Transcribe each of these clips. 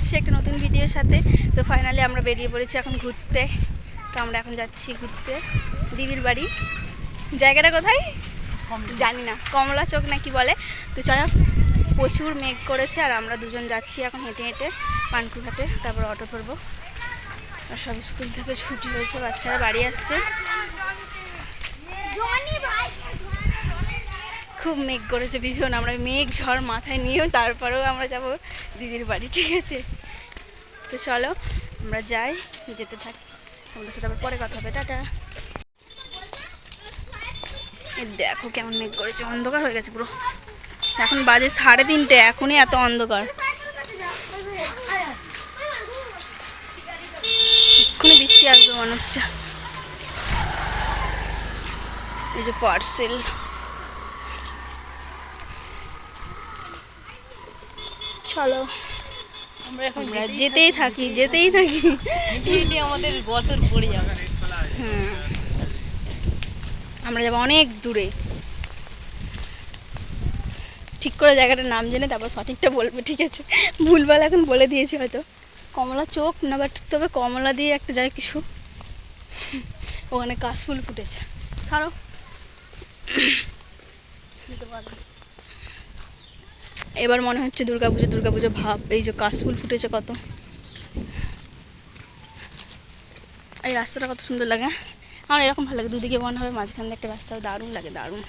এসেছি একটা নতুন ভিডিওর সাথে। তো ফাইনালি আমরা বেরিয়ে পড়েছি এখন ঘুরতে। তো আমরা এখন যাচ্ছি ঘুরতে। দিদির বাড়ি। জায়গাটা কোথায়? জানি না। কমলা চোখ না কি বলে। তো চল প্রচুর মেঘ করেছে আর আমরা দুজন যাচ্ছি এখন হেঁটে হেঁটে পানকুঘাটে তারপর অটো ধরবো। আর সব স্কুল থেকে ছুটি হয়েছে বাচ্চারা বাড়ি আসছে। খুব মেঘ করেছে ভীষণ। আমরা মেঘ ঝড় মাথায় নিয়েও তারপরেও আমরা যাব দিদির বাড়ি, ঠিক আছে? তো চলো, আমরা যাই, যেতে থাকি। তোমাদের সাথে আবার পরে কথা হবে, টাটা। দেখো কেমন মেঘ করেছে, অন্ধকার হয়ে গেছে পুরো। এখন বাজে সাড়ে তিনটে, এখনই এত অন্ধকার। এক্ষুনি বৃষ্টি আসবে মনে হচ্ছে। এই যে পার্সেল চলো। আমরা এখন যেতেই থাকি যেতেই থাকি। আমাদের গতর পড়ে যাবে। হ্যাঁ। আমরা যাব অনেক দূরে। ঠিক করে জায়গাটার নাম জেনে তারপর সঠিকটা বলবে ঠিক আছে? ভুলভাল এখন বলে দিয়েছি হয়তো। কমলা চোখ না বাট তবে কমলা দিয়ে একটা যায় কিছু। ওখানে কাশফুল ফুটেছে। ছাড়ো এবার মনে হচ্ছে দুর্গাপুজো দুর্গাপুজো ভাব এই যে কাশফুল ফুটেছে কত। এই রাস্তাটা কত সুন্দর লাগে। আমার এরকম ভালো লাগে দুদিকে মনে হবে মাঝখান দিয়ে একটা রাস্তা দারুণ লাগে দারুণ।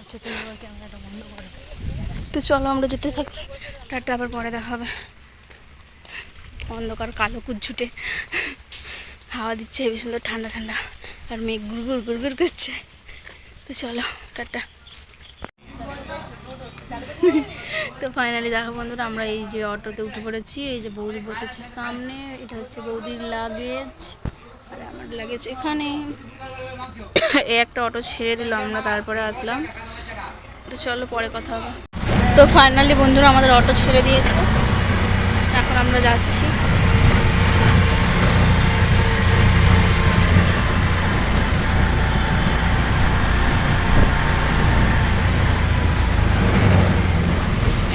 আচ্ছা তুমি আমার ক্যামেরাটা বন্ধ করো তো চলো আমরা যেতে থাকি। টাটা আবার পরে দেখা হবে। অন্ধকার কালো কুজ্ঝুটে হাওয়া দিচ্ছে হেবি সুন্দর ঠান্ডা ঠান্ডা। আর মেঘ গুড় গুড় গুড় গুড় করছে। তো চলো টাটা। তো ফাইনালি দেখো বন্ধুরা, আমরা এই যে অটোতে উঠে পড়েছি, এই যে বৌদি বসেছে সামনে, এটা হচ্ছে বৌদির লাগেজ আর আমার লাগেজ এখানে। এই একটা অটো ছেড়ে দিল, আমরা তারপরে আসলাম। তো চলো পরে কথা হবে। তো ফাইনালি বন্ধুরা, আমাদের অটো ছেড়ে দিয়েছে। এখন আমরা যাচ্ছি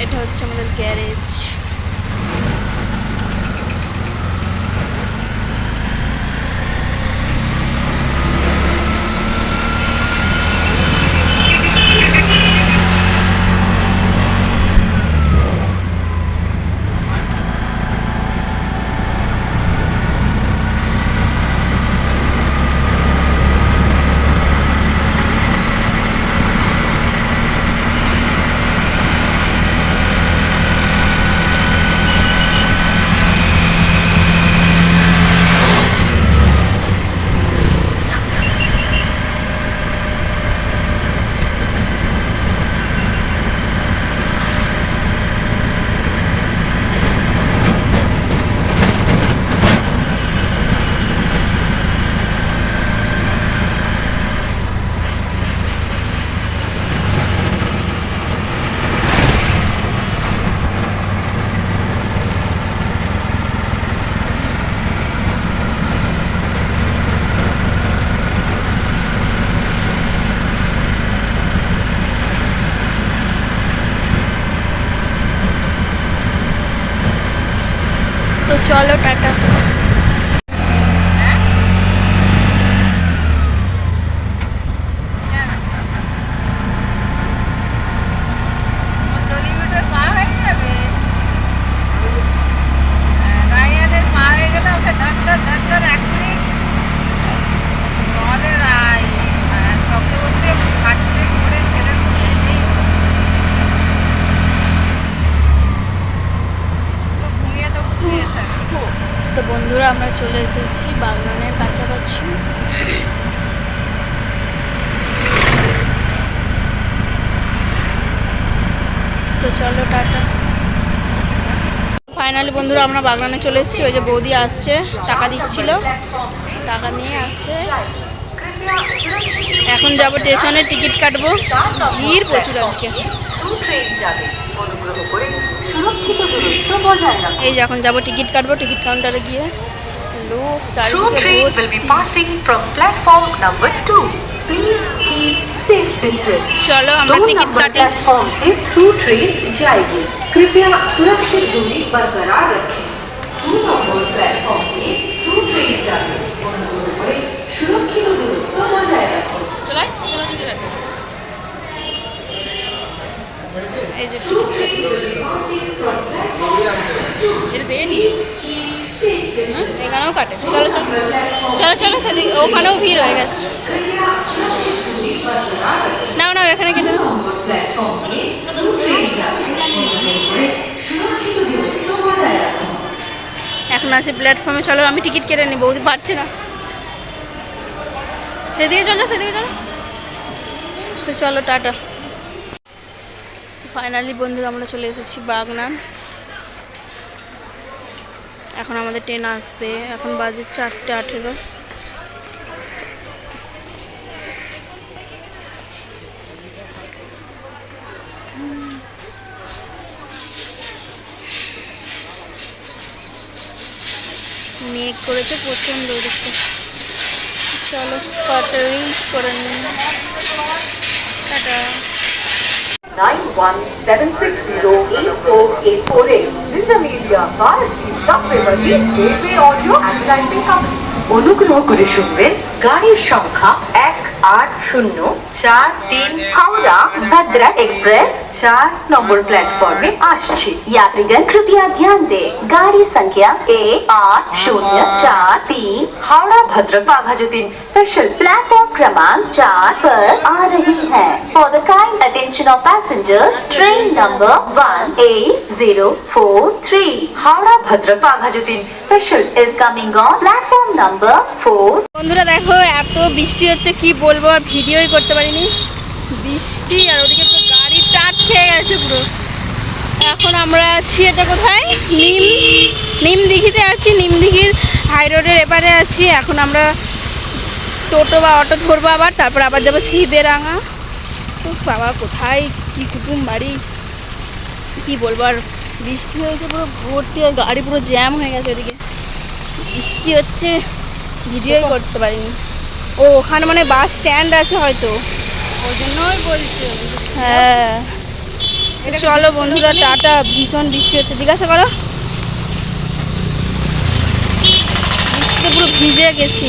এটা হচ্ছে আমাদের গ্যারেজ তো চলো টাটা। তো বন্ধুরা, আমরা চলে এসেছি বাগনানের কাছাকাছি। তো চলো, টাটা। ফাইনালি বন্ধুরা, আমরা বাগনানে চলে এসেছি। ওই যে বৌদি আসছে, টাকা দিচ্ছিল। টাকা নিয়ে আসছে। এখন যাব স্টেশনে, টিকিট কাটবো। ভিড় প্রচুর আজকে। এই যে এখন যাবো টিকিট কাটবো টিকিট কাউন্টারে গিয়ে লোক True চারিদিকে train ভর্তি। will be passing from platform number 2. Please keep safe distance. চলো আমরা दो टिकट नंबर काटे प्लेटफॉर्म से थ्रू ट्रेन जाएगी कृपया सुरक्षित दूरी बरकरार रखें দু নম্বর প্ল্যাটফর্মে চলো চলো চলো ওখানেও ভিড় হয়ে গেছে। নাও নাও, এখানে রাখুন এখন আছে প্ল্যাটফর্মে চলো, আমি টিকিট কেটে নিই বৌদি পারছে না। সেদিকে চলো সেদিকে চলো। তো চলো, টাটা। ফাইনালি বন্ধুরা, আমরা চলে এসেছি বাগনান। এখন আমাদের ট্রেন আসবে। এখন বাজে চারটে আঠেরো। মেঘ করেছে প্রচণ্ড চলো কটা রিলস করে tata 9176084848 Ninja Media Bharati Satyavati Gateway Audio and Lighting Company অনুগ্রহ করে শুনবেন গাড়ির সংখ্যা এক আট শূন্য চার তিন হাওড়া भद्रा एक्सप्रेस चार नंबर प्लेटफॉर्म में আসছে यात्रीगण कृपया ध्यान दें गाड़ी संख्या एक आठ शून्य चार तीन हावड़ा भद्रक बाघाजुद्दीन स्पेशल प्लेटफॉर्म क्रमांक चार पर आ रही है station of passengers train number 18043 Hara Bhadra Baghajutin special is coming on, platform number 4 বন্ধুরা দেখো, এত বৃষ্টি হচ্ছে, কি বলব, আর ভিডিওই করতে পারিনি। বৃষ্টি আর ওদিকে পুরো গাড়ি টাট খেয়ে গেছে পুরো। এখন আমরা আছি, এটা কোথায়? নিম, নিমদিঘিতে আছি, নিমদিঘির হাই রোডের এপারে আছি। এখন আমরা টোটো বা অটো ধরবো আবার, তারপর আবার যাব সিবেরাঙা তো বাবা কোথায় কি কুটুম বাড়ি? কি বলব আর বৃষ্টি হয়েছে পুরো ভর্তি আর গাড়ি পুরো জ্যাম হয়ে গেছে ওদিকে। বৃষ্টি হচ্ছে ভিডিওই করতে পারিনি। ও ওখানে মানে বাস স্ট্যান্ড আছে হয়তো। ওই জন্যই বলছি হ্যাঁ। চলো বন্ধুরা টাটা ভীষণ বৃষ্টি হচ্ছে জিজ্ঞাসা করো। বৃষ্টিতে পুরো ভিজে গেছি।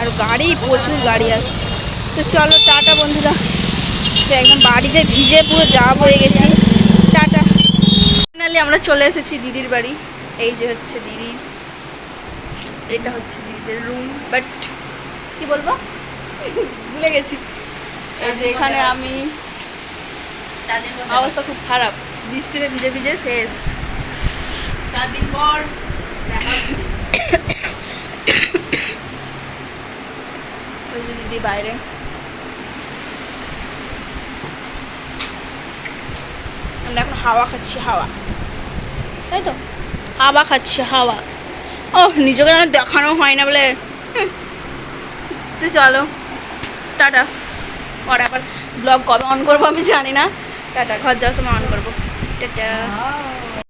আর গাড়ি প্রচুর গাড়ি আসছে। তো চলো টাটা বন্ধুরা। তো একদম বাড়িতে ভিজে পুরো যা হয়ে গেছি। টাটা। ফাইনালি আমরা চলে এসেছি দিদির বাড়ি। এই যে হচ্ছে দিদি। এটা হচ্ছে দিদিদের রুম বাট কি বলব? ভুলে গেছি। এই যে এখানে আমি। অবস্থা খুব খারাপ। বৃষ্টিতে ভিজে ভিজে শেষ। চার দিন পর দিদি বাইরে। আমরা এখন হাওয়া খাচ্ছি, হাওয়া। তাই তো হাওয়া খাচ্ছি, হাওয়া। ও নিজেকে যেন দেখানো হয় না বলে। চলো, টাটা। পরে আবার ব্লগ কবে অন করব আমি জানি না। টাটা, ঘর যাওয়ার সময় অন করব। টাটা।